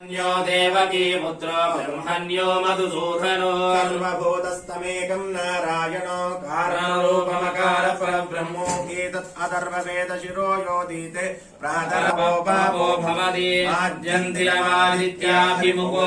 న్యో దేవకీ పుత్రో బ్రహ్మణ్యో మధుసూదనో సర్వభూతస్తమేకం నారాయణో కారణరూపమకార కారణరూపమకారబ్రహ్మోగీతత్ అథర్వవేద శిరో యోదీతే పాపో ప్రాతరవో భవతి ఆద్యంతిరమాదిత్యాభిముఖో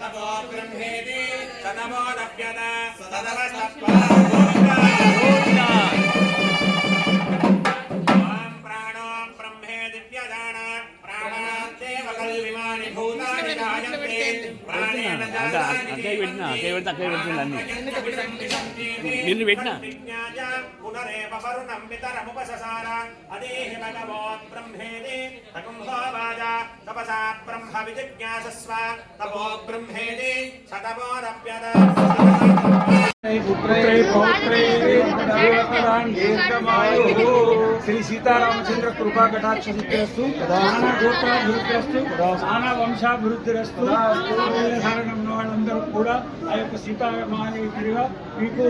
तपो ब्रह्मेति सतमोदप्यत सतमस्तप्वा అక్కడికి పెట్టినా అక్కడికి పెడితే అక్కడికి పెడుతుంది అన్ని నిన్ను పెట్టినా. బ్రహ్మేది సతమోరప్యద పుత్రై పౌత్రై శ్రీ సీతారామచంద్ర కృపా కటాక్షిస్తూ గోత్రాభివృద్ధిరస్తు నానా వంశాభివృద్ధిరస్తు వాళ్ళందరూ కూడా ఆ యొక్క సీతారామానిగా మీకు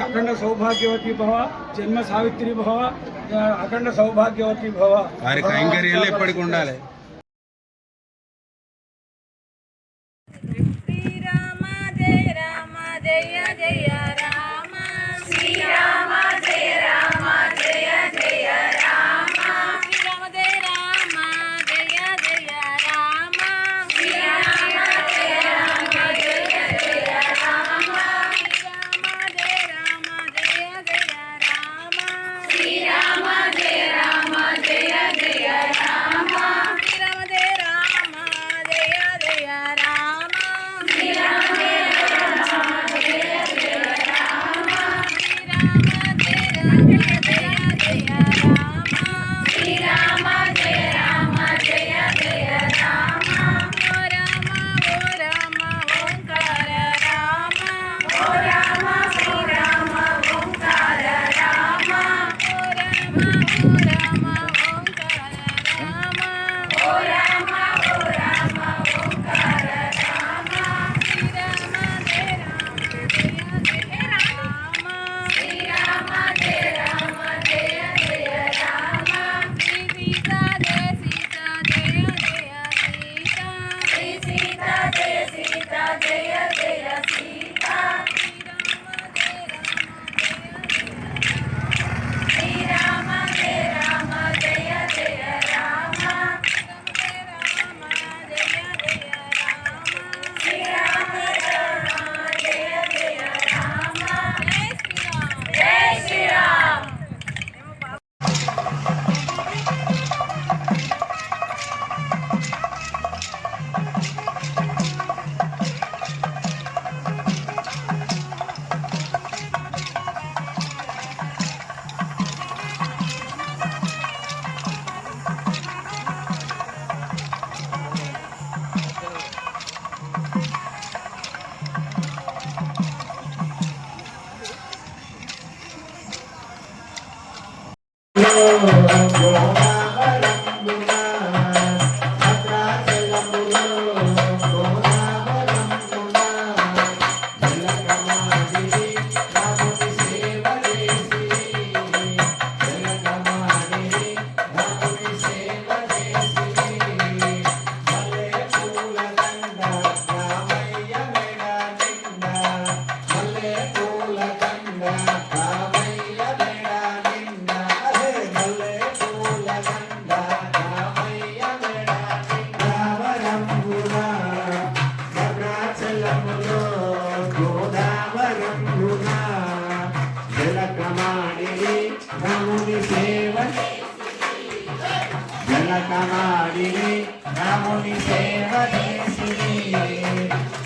అఖండ సౌభాగ్యవతి భవ జన్మ సావిత్రి భవ అఖండ సౌభాగ్యవతి భవ. కైంకర్యాలు ఎప్పటికి ఉండాలి. జయ జయ రాముని సేవ చేసిరి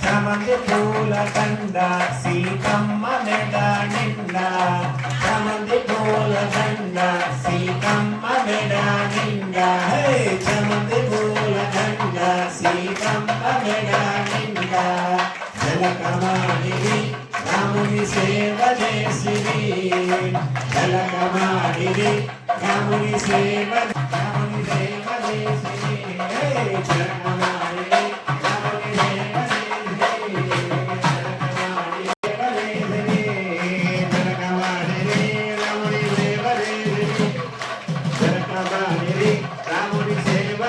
సమంది పూల దండ సీతమ్మ మెడ నిండ. సమంది పూల దండ సీతమ్మ మెడ నిండ. హే సమంది పూల దండ సీతమ్మ మెడ నిండ. జలకమాడిని రాముని సేవ చేసిరి జలకమాడిని రాముని సేవ రాముని హే జలకమాడిని రాముని సేవ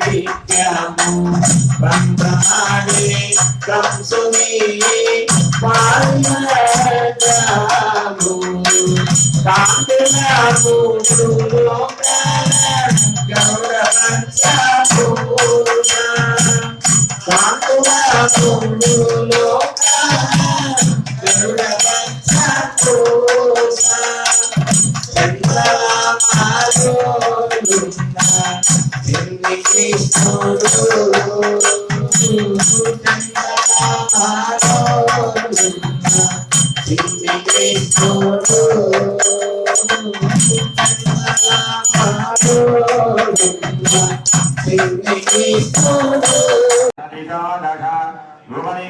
నిత్యము బ్రహ్మమాడి కంసుని పాల్యము కాంతినాము గౌర పంచపూర్ణ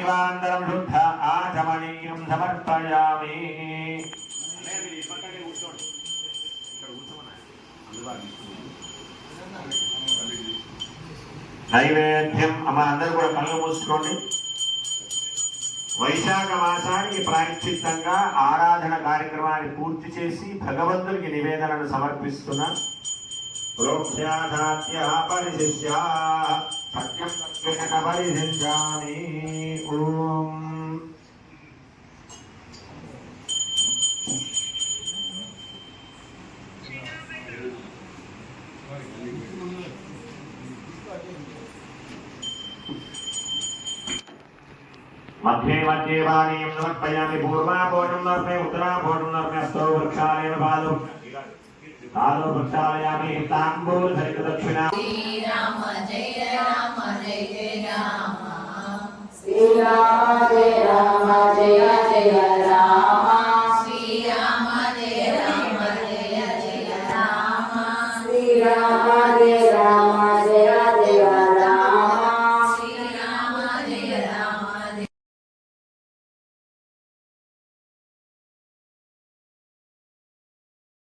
కాంతినాము శుద్ధ ఆచమనీయం సమర్పయామి నైవేద్యం. అమ్మ అందరూ కూడా కళ్ళు మూసుకోండి. వైశాఖ మాసానికి ప్రాయశ్చిత్తంగా ఆరాధన కార్యక్రమాన్ని పూర్తి చేసి భగవంతునికి నివేదనను సమర్పిస్తున్నా ప్రోక్షాధాత్య పరిశిష్యా సత్యం సత్యక పరిశిష్యామి. ఓం. మధ్యేవాణీం సమర్పయామి పూర్వాభోజం నర్మే ఉత్తరాభోజం నర్మే అస్తో వృక్షాలయన బాలు బాలు వృక్షాలయామి తాంబూల హరిత దక్షిణ శ్రీరామ జయ రామ జయ జయ రామ శ్రీరామ జయ రామ జయ జయ రామ